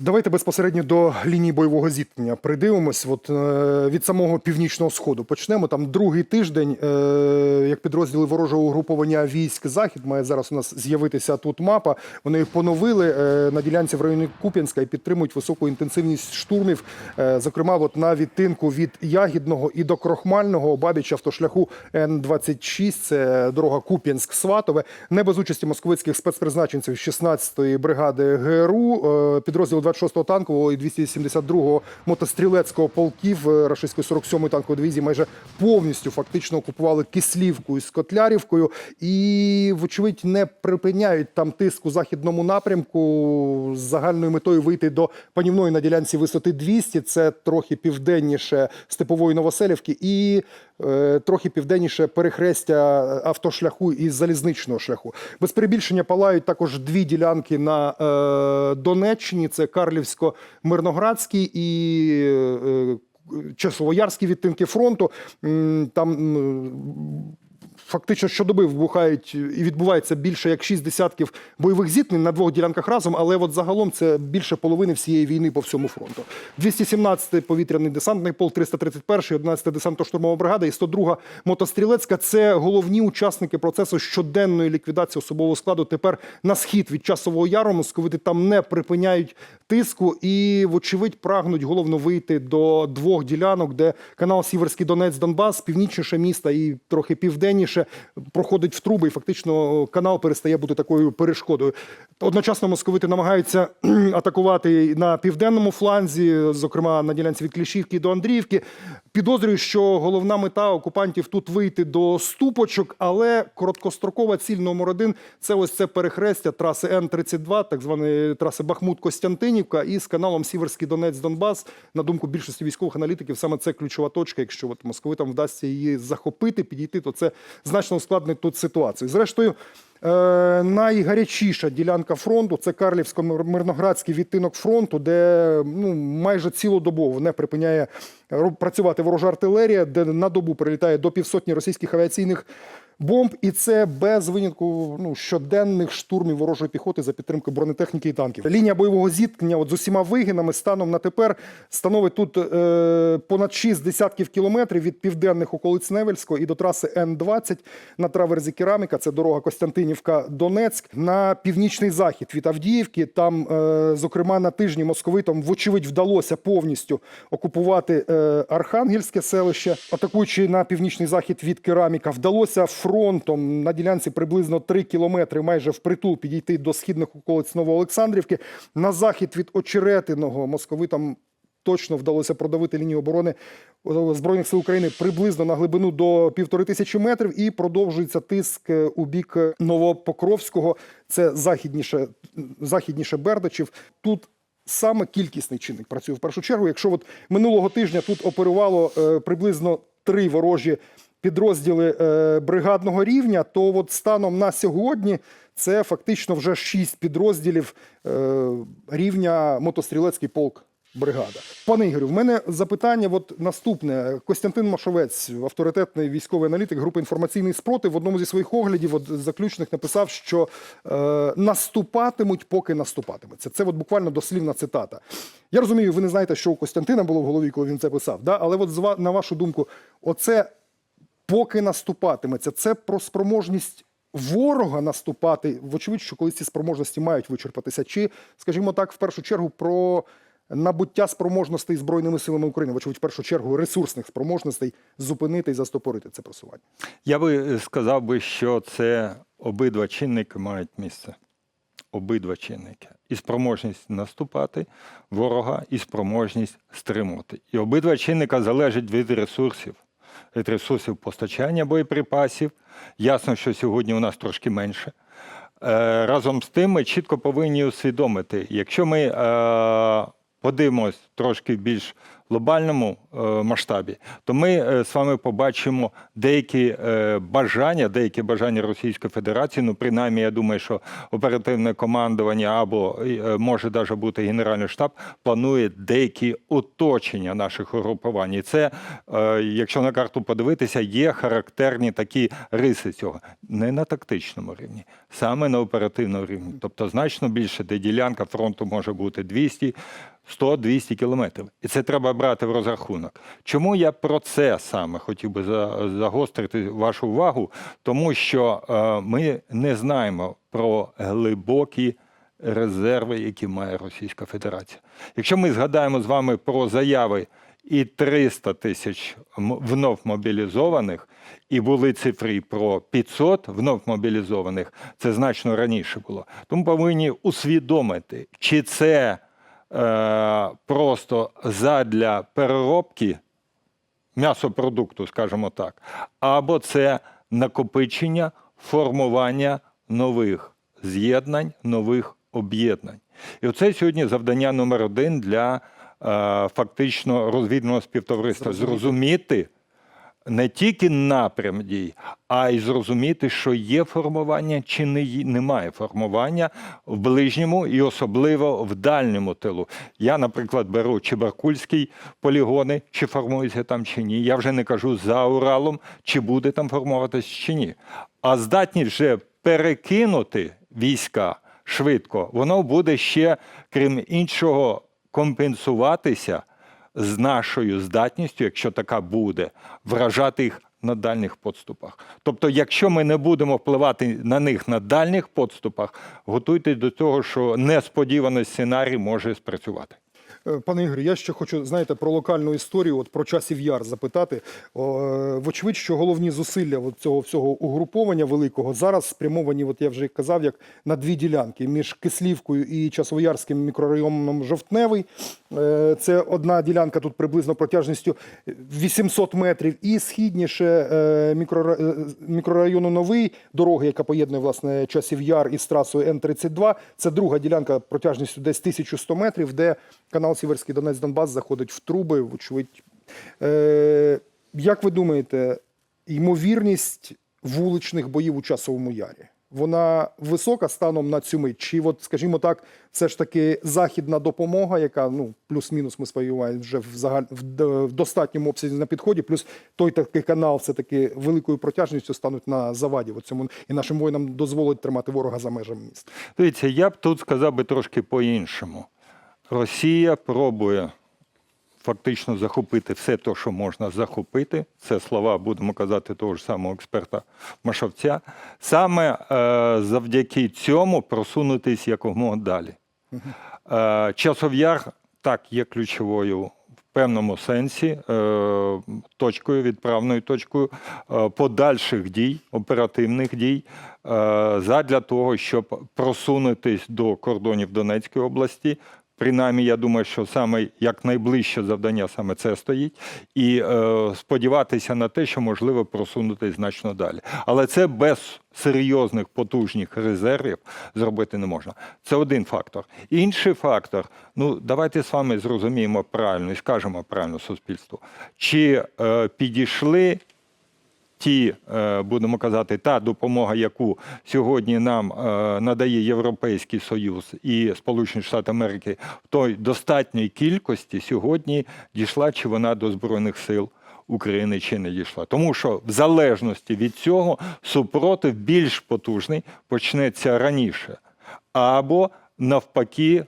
Давайте безпосередньо до лінії бойового зіткнення придивимось. От е, від самого північного сходу почнемо. Там другий тиждень, е, як підрозділи ворожого угруповання військ Захід має зараз у нас з'явитися тут мапа. Вони їх поновили е, на ділянці в районі Куп'янська і підтримують високу інтенсивність штурмів. Зокрема, от на відтинку від Ягідного і до Крохмального обабіч автошляху Н-26, це дорога Куп'янськ-Сватове. Не без участі московицьких спецпризначенців 16-ї бригади ГРУ, підрозділ 26-го танкового і 272-го мотострілецького полків е, рашистської 47-ї танкової дивізії майже повністю фактично окупували Кислівку із Котлярівкою. І, вочевидь, не припиняють там тиск у західному напрямку. З загальною метою вийти до панівної на ділянці висоти 200, це трохи південніше степової Новоселівки і е, трохи південніше перехрестя автошляху і залізничного шляху. Без перебільшення палають також дві ділянки на е, Донеччині: це Карлівсько-Мирноградський і е, Часовоярські відтинки фронту. Там фактично щодоби вибухають і відбувається більше як шість десятків бойових зіткнень на двох ділянках разом, але от загалом це більше половини всієї війни по всьому фронту. 217-й повітряний десантний полк, 331-й, 11-та десантно-штурмова бригада і 102-га мотострілецька. Це головні учасники процесу щоденної ліквідації особового складу. Тепер на схід від часового яру московити там не припиняють тиску і, вочевидь, прагнуть головно вийти до двох ділянок, де канал Сіверський Донець Донбас, північніше міста і трохи південніше проходить в труби, і фактично канал перестає бути такою перешкодою. Одночасно московити намагаються атакувати на південному фланзі, зокрема на ділянці від Кліщівки до Андріївки. Підозрюю, що головна мета окупантів тут вийти до ступочок, але короткострокова ціль номер один це ось це перехрестя траси Н-32, так званої траси Бахмут-Костянтинівка, і з каналом Сіверський Донець-Донбас. На думку більшості військових аналітиків, саме це ключова точка. Якщо от московитам вдасться її захопити, підійти, то це значно ускладнить тут ситуацію. Зрештою. Е, найгарячіша ділянка фронту це Карлівсько-Мирноградський відтинок фронту, де ну майже цілодобово не припиняє працювати ворожа артилерія, де на добу прилітає до півсотні російських авіаційних бомб, і це без винятку ну, щоденних штурмів ворожої піхоти за підтримки бронетехніки і танків. Лінія бойового зіткнення от з усіма вигинами станом на тепер становить тут е, понад 6 десятків кілометрів від південних околиць Невельського і до траси Н-20 на траверзі Кераміка. Це дорога Костянтинівка-Донецьк на північний захід від Авдіївки. Там, е, зокрема, на тижні московитам, вочевидь, вдалося повністю окупувати е, Архангельське селище, атакуючи на північний захід від Кераміка, вдалося фронтом на ділянці приблизно 3 кілометри, майже впритул підійти до східних околиць Новоолександрівки. На захід від Очеретиного московитам точно вдалося продавити лінію оборони е, Збройних сил України приблизно на глибину до півтори тисячі метрів і продовжується тиск е, у бік Новопокровського. Це західніше, західніше Бердичів. Тут саме кількісний чинник працює в першу чергу. Якщо от минулого тижня тут оперувало е, приблизно три ворожі підрозділи е, бригадного рівня, то от станом на сьогодні це фактично вже шість підрозділів е, рівня мотострілецький полк. Бригада. Пане Ігорю, в мене запитання от наступне. Костянтин Машовець, авторитетний військовий аналітик групи інформаційний спротив, в одному зі своїх оглядів от, заключних написав, що е, наступатимуть, поки наступатиметься. Це от буквально дослівна цитата. Я розумію, ви не знаєте, що у Костянтина було в голові, коли він це писав. Да? Але от на вашу думку, оце поки наступатиметься, це про спроможність ворога наступати. Вочевидь, що коли ці спроможності мають вичерпатися, чи, скажімо так, в першу чергу про набуття спроможностей Збройними силами України, вочевидь, в першу чергу ресурсних спроможностей зупинити і застопорити це просування. Я би е, сказав би, що це обидва чинники мають місце. Обидва чинники. І спроможність наступати ворога, і спроможність стримувати. І обидва чинника залежать від ресурсів, ресурсів постачання боєприпасів. Ясно, що сьогодні у нас трошки менше. Е, Разом з тим, ми чітко повинні усвідомити, якщо ми е, подивимось трошки більш глобальному е, масштабі, то ми е, з вами побачимо деякі е, бажання, деякі бажання Російської Федерації. Ну, принаймні, я думаю, що оперативне командування або може навіть бути Генеральний штаб планує деякі оточення наших угрупувань. І це, якщо на карту подивитися, є характерні такі риси цього не на тактичному рівні, саме на оперативному рівні. Тобто значно більше, де ділянка фронту може бути 200, 100-200 кілометрів. І це треба брати в розрахунок. Чому я про це саме хотів би за- загострити вашу увагу? Тому що е, ми не знаємо про глибокі резерви, які має Російська Федерація. Якщо ми згадаємо з вами про заяви і 300 тисяч внов мобілізованих, і були цифри про 500 внов мобілізованих, це значно раніше було. Тому повинні усвідомити, чи це е, просто задля переробки м'ясопродукту, скажімо так, або це накопичення, формування нових з'єднань, нових об'єднань. І оце сьогодні завдання номер один для е, фактично розвідного співтовариства зрозуміти не тільки напрям дій, а й зрозуміти, що є формування чи не немає формування в ближньому і особливо в дальньому тилу. Я, наприклад, беру Чебаркульський полігони, чи формується там чи ні. Я вже не кажу за Уралом, чи буде там формуватись чи ні. А здатність вже перекинути війська швидко, воно буде ще, крім іншого, компенсуватися з нашою здатністю, якщо така буде, вражати їх на дальніх подступах. Тобто, якщо ми не будемо впливати на них на дальніх подступах, готуйтесь до того, що несподіваний сценарій може спрацювати. Пане Ігорі, я ще хочу, знаєте, про локальну історію, от про часів яр запитати. Е, Вочевидь, що головні зусилля от цього всього угруповання великого зараз спрямовані, от я вже казав, як на дві ділянки між Кислівкою і Часовоярським мікрорайоном Жовтневий. Е, Це одна ділянка тут приблизно протяжністю 800 метрів, і східніше е, мікрора- мікрорайону Новий дороги, яка поєднує власне часів яр із трасою Н-32. Це друга ділянка протяжністю десь 1100 метрів, де канал Сіверський Донець Донбас заходить в труби. Вочевидь. Е, як ви думаєте, ймовірність вуличних боїв у часовому ярі? Вона висока станом на цю мить? Чи, от, скажімо так, все ж таки західна допомога, яка ну плюс-мінус ми сподіваємося, вже в загаль в, достатньому обсязі на підході, плюс той такий канал, все таки великою протяжністю стануть на заваді в цьому і нашим воїнам дозволить тримати ворога за межами міста. Дивіться, я б тут сказав би трошки по-іншому. Росія пробує фактично захопити все те, що можна захопити. Це слова, будемо казати, того ж самого експерта Машовця. Саме е, завдяки цьому просунутись якомога далі. Е, Часов'яр так є ключовою в певному сенсі, е, точкою, відправною точкою е, подальших дій, оперативних дій, е, задля того, щоб просунутись до кордонів Донецької області. Принаймні, я думаю, що саме як найближче завдання саме це стоїть, і е, сподіватися на те, що можливо просунутися значно далі. Але це без серйозних потужних резервів зробити не можна. Це один фактор. Інший фактор, ну давайте з вами зрозуміємо правильно і скажемо правильно суспільству, чи е, підійшли ті, е, будемо казати, та допомога, яку сьогодні нам е, надає Європейський Союз і Сполучені Штати Америки, в той достатньої кількості сьогодні дійшла чи вона до Збройних сил. України чи не дійшла, тому що в залежності від цього супротив більш потужний почнеться раніше, або навпаки,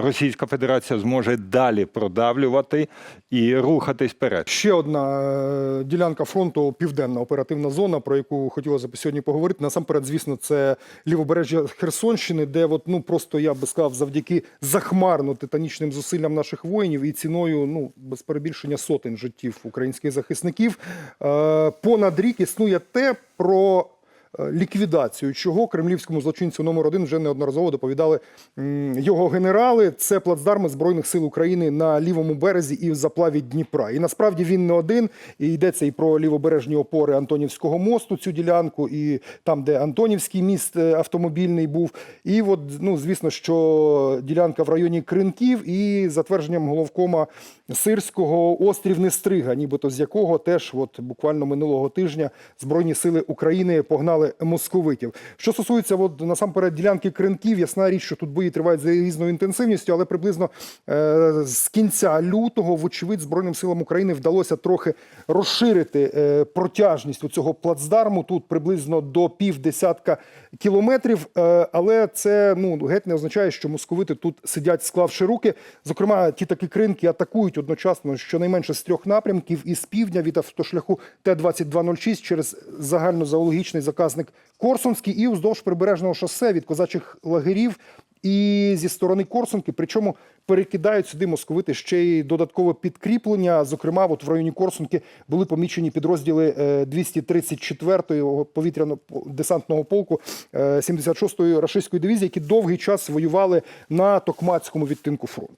Російська Федерація зможе далі продавлювати і рухатись вперед. Ще одна е, ділянка фронту південна оперативна зона, про яку хотілося б сьогодні поговорити. Насамперед, звісно, це лівобережжя Херсонщини, де от, ну просто я би сказав, завдяки захмарно титанічним зусиллям наших воїнів і ціною, ну без перебільшення сотень життів українських захисників. Е, понад рік існує те, про ліквідацію чого кремлівському злочинцю номер один вже неодноразово доповідали його генерали. Це плацдарми збройних сил України на лівому березі і в заплаві Дніпра. І насправді він не один. І йдеться і про лівобережні опори Антонівського мосту, цю ділянку, і там, де Антонівський міст е, автомобільний був. І от, ну, звісно, що ділянка в районі Кринків і за твердженням головкома Сирського острів Нестрига, нібито з якого теж от буквально минулого тижня Збройні сили України погнали московитів. Що стосується от, насамперед ділянки Кринків, ясна річ, що тут бої тривають за різною інтенсивністю, але приблизно е, з кінця лютого, вочевидь, Збройним силам України вдалося трохи розширити е, протяжність у цього плацдарму. Тут приблизно до півдесятка кілометрів. Е, але це ну геть не означає, що московити тут сидять, склавши руки. Зокрема, ті такі кринки атакують одночасно щонайменше з трьох напрямків і з півдня від автошляху Т-2206 через загальнозоологічний заказник Корсунський і уздовж прибережного шосе від козачих лагерів. І зі сторони Корсунки, причому перекидають сюди московити ще й додаткове підкріплення. Зокрема, от в районі Корсунки були помічені підрозділи е, 234-го повітряно-десантного полку е, 76-ї рашистської дивізії, які довгий час воювали на Токмацькому відтинку фронту.